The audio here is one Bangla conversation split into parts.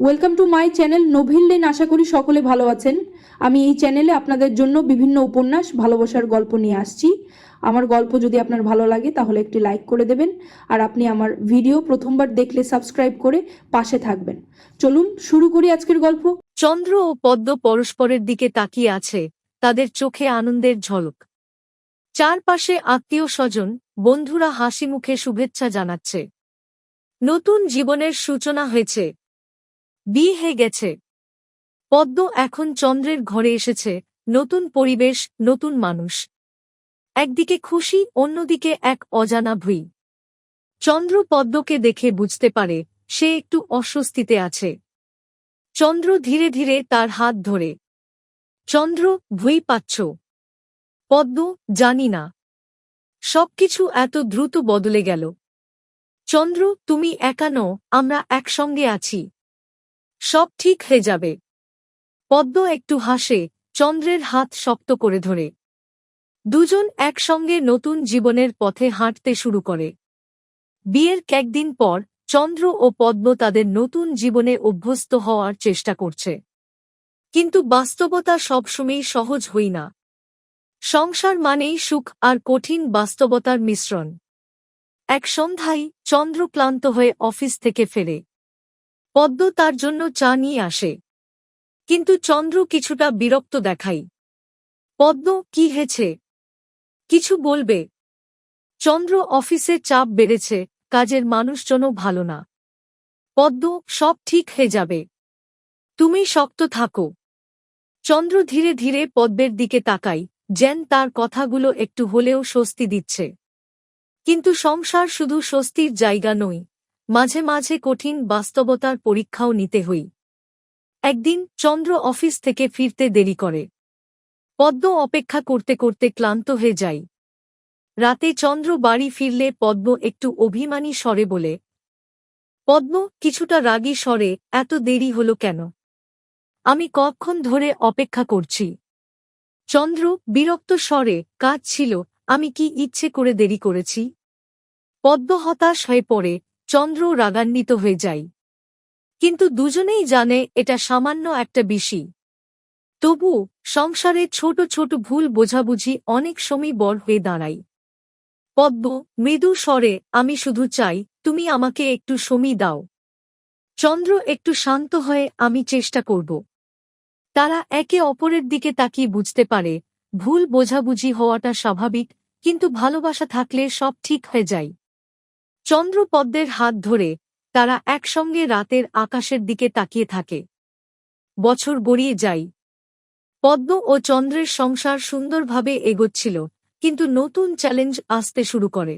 Welcome to my channel novel lane আশা করি সকলে ভালো আছেন। আমি এই চ্যানেলে আপনাদের জন্য বিভিন্ন উপন্যাস, ভালোবাসার গল্প নিয়ে আসছি। আমার গল্প যদি আপনার ভালো লাগে, তাহলে একটি লাইক করে দেবেন। আর আপনি আমার ভিডিও প্রথমবার দেখলে সাবস্ক্রাইব করে পাশে থাকবেন। চলুন শুরু করি আজকের গল্প। চন্দ্র ও পদ্ম পরস্পরের দিকে তাকিয়ে আছে, তাদের চোখে আনন্দের ঝলক। চারপাশে আত্মীয় স্বজন, বন্ধুরা হাসি মুখে শুভেচ্ছা জানাচ্ছে। নতুন জীবনের সূচনা হয়েছে। বিয়ে হয়ে গেছে। পদ্ম এখন চন্দ্রের ঘরে এসেছে, নতুন পরিবেশ, নতুন মানুষ। একদিকে খুশি, অন্যদিকে এক অজানা ভুই। চন্দ্র পদ্মকে দেখে বুঝতে পারে, সে একটু অস্বস্তিতে আছে। চন্দ্র ধীরে ধীরে তার হাত ধরে। চন্দ্র, ভুই পাচ্ছ। পদ্ম, জানি না। সবকিছু এত দ্রুত বদলে গেল। চন্দ্র, তুমি একানো আমরা একসঙ্গে আছি। সব ঠিক হয়ে যাবে। পদ্ম একটু হাসে, চন্দ্রের হাত শক্ত করে ধরে। দুজন একসঙ্গে নতুন জীবনের পথে হাঁটতে শুরু করে। বিয়ের কয়েকদিন পর, চন্দ্র ও পদ্ম তাদের নতুন জীবনে অভ্যস্ত হওয়ার চেষ্টা করছে। কিন্তু বাস্তবতা সবসময়ই সহজ হই না। সংসার মানেই সুখ আর কঠিন বাস্তবতার মিশ্রণ। এক সন্ধ্যায় চন্দ্র ক্লান্ত হয়ে অফিস থেকে ফেরে। পদ্ম তার জন্য চা নিয়ে আসে। কিন্তু চন্দ্র কিছুটা বিরক্ত দেখাই পদ্ম, কি হেছে কিছু বলবে। চন্দ্র অফিসে চাপ বেড়েছে, কাজের মানুষজনও ভালো না। পদ্ম, সব ঠিক হয়ে যাবে। তুমি শক্ত থাকো। চন্দ্র ধীরে ধীরে পদ্মের দিকে তাকাই যেন তার কথাগুলো একটু হলেও স্বস্তি দিচ্ছে। কিন্তু সংসার শুধু স্বস্তির জায়গা নয় মাঝে মাঝে কঠিন বাস্তবতার পরীক্ষাও নিতে হই। একদিন চন্দ্র অফিস থেকে ফিরতে দেরি করে। পদ্ম অপেক্ষা করতে করতে ক্লান্ত হয়ে যাই। রাতে চন্দ্র বাড়ি ফিরলে পদ্ম একটু অভিমানী স্বরে বলে, পদ্ম, কিছুটা রাগী স্বরে, এত দেরি হলো কেন? আমি কক্ষণ ধরে অপেক্ষা করছি? চন্দ্র বিরক্ত স্বরে, কাজ ছিল, আমি কি ইচ্ছে করে দেরি করেছি? পদ্ম হতাশ হয়ে পড়ে চন্দ্র রাগান্বিত হয়ে যায়। কিন্তু দুজনেই জানে এটা সামান্য একটা বিষি তবু সংসারে ছোট ছোট ভুল বোঝাবুঝি অনেক সময় বড় হয়ে দাঁড়ায়। পদ্ম, মৃদু স্বরে, আমি শুধু চাই, তুমি আমাকে একটু সমী দাও। চন্দ্র একটু শান্ত হয়ে, আমি চেষ্টা করব। তারা একে অপরের দিকে তাকিয়ে বুঝতে পারে, ভুল বোঝাবুঝি হওয়াটা স্বাভাবিক, কিন্তু ভালোবাসা থাকলে সব ঠিক হয়ে যায়। চন্দ্র পদ্মের হাত ধরে তারা একসঙ্গে রাতের আকাশের দিকে তাকিয়ে থাকে। বছর গড়িয়ে যাই পদ্ম ও চন্দ্রের সংসার সুন্দরভাবে এগোচ্ছিল, কিন্তু নতুন চ্যালেঞ্জ আসতে শুরু করে।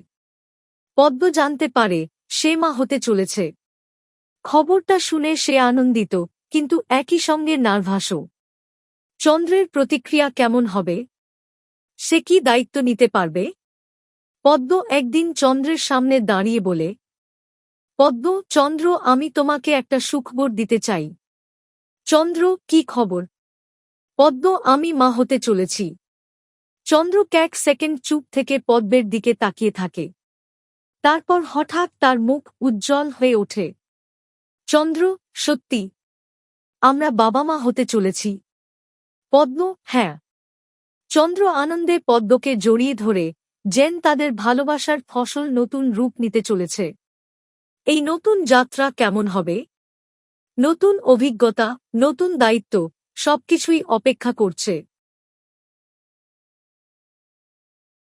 পদ্ম জানতে পারে, সে মা হতে চলেছে। খবরটা শুনে সে আনন্দিত, কিন্তু একই সঙ্গে নার্ভাসও। চন্দ্রের প্রতিক্রিয়া কেমন হবে? সে কি দায়িত্ব নিতে পারবে? পদ্ম একদিন চন্দ্রের সামনে দাঁড়িয়ে বলে, পদ্ম, চন্দ্র, আমি তোমাকে একটা সুখবর দিতে চাই। চন্দ্র, কি খবর? পদ্ম, আমি মা হতে চলেছি। চন্দ্র ক্যাক সেকেন্ড চুপ থেকে পদ্মের দিকে তাকিয়ে থাকে। তারপর হঠাৎ তার মুখ উজ্জ্বল হয়ে ওঠে। চন্দ্র, সত্যি? আমরা বাবা মা হতে চলেছি। পদ্ম হ্যাঁ। চন্দ্র আনন্দে পদ্মকে জড়িয়ে ধরে যেন তাদের ভালোবাসার ফসল নতুন রূপ নিতে চলেছে। এই নতুন যাত্রা কেমন হবে? নতুন অভিজ্ঞতা, নতুন দায়িত্ব, সবকিছুই অপেক্ষা করছে।